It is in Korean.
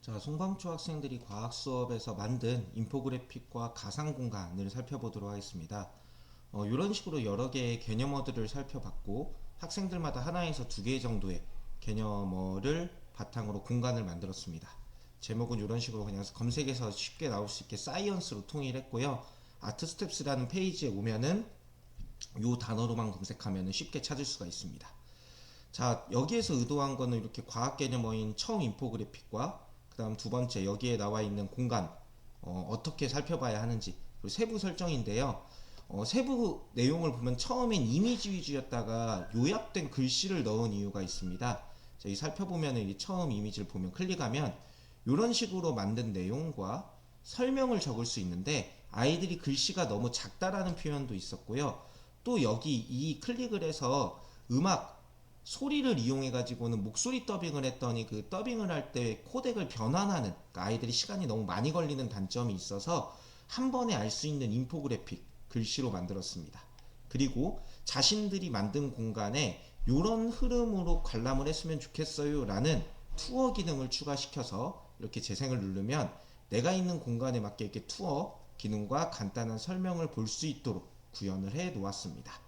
자, 송광초 학생들이 과학 수업에서 만든 인포그래픽과 가상 공간을 살펴보도록 하겠습니다. 어, 이런 식으로 여러 개의 개념어들을 살펴봤고 학생들마다 하나에서 두 개 정도의 개념어를 바탕으로 공간을 만들었습니다. 제목은 이런 식으로 그냥 검색해서 쉽게 나올 수 있게 사이언스로 통일했고요. 아트스텝스라는 페이지에 오면은 요 단어로만 검색하면 쉽게 찾을 수가 있습니다. 자, 여기에서 의도한 거는 이렇게 과학 개념어인 처음 인포그래픽과 그 다음 두 번째 여기에 나와 있는 공간 어, 떻게 살펴봐야 하는지 그리고 세부 설정인데요. 어, 세부 내용을 보면 처음엔 이미지 위주였다가 요약된 글씨를 넣은 이유가 있습니다. 자, 이 살펴보면 이 처음 이미지를 보면 클릭하면 이런 식으로 만든 내용과 설명을 적을 수 있는데 아이들이 글씨가 너무 작다라는 표현도 있었고요. 또 여기 이 클릭을 해서 음악 소리를 이용해 가지고는 목소리 더빙을 했더니 그 더빙을 할 때 코덱을 변환하는 그러니까 아이들이 시간이 너무 많이 걸리는 단점이 있어서 한 번에 알 수 있는 인포그래픽 글씨로 만들었습니다. 그리고 자신들이 만든 공간에 이런 흐름으로 관람을 했으면 좋겠어요 라는 투어 기능을 추가시켜서 이렇게 재생을 누르면 내가 있는 공간에 맞게 이렇게 투어 기능과 간단한 설명을 볼 수 있도록 구현을 해 놓았습니다.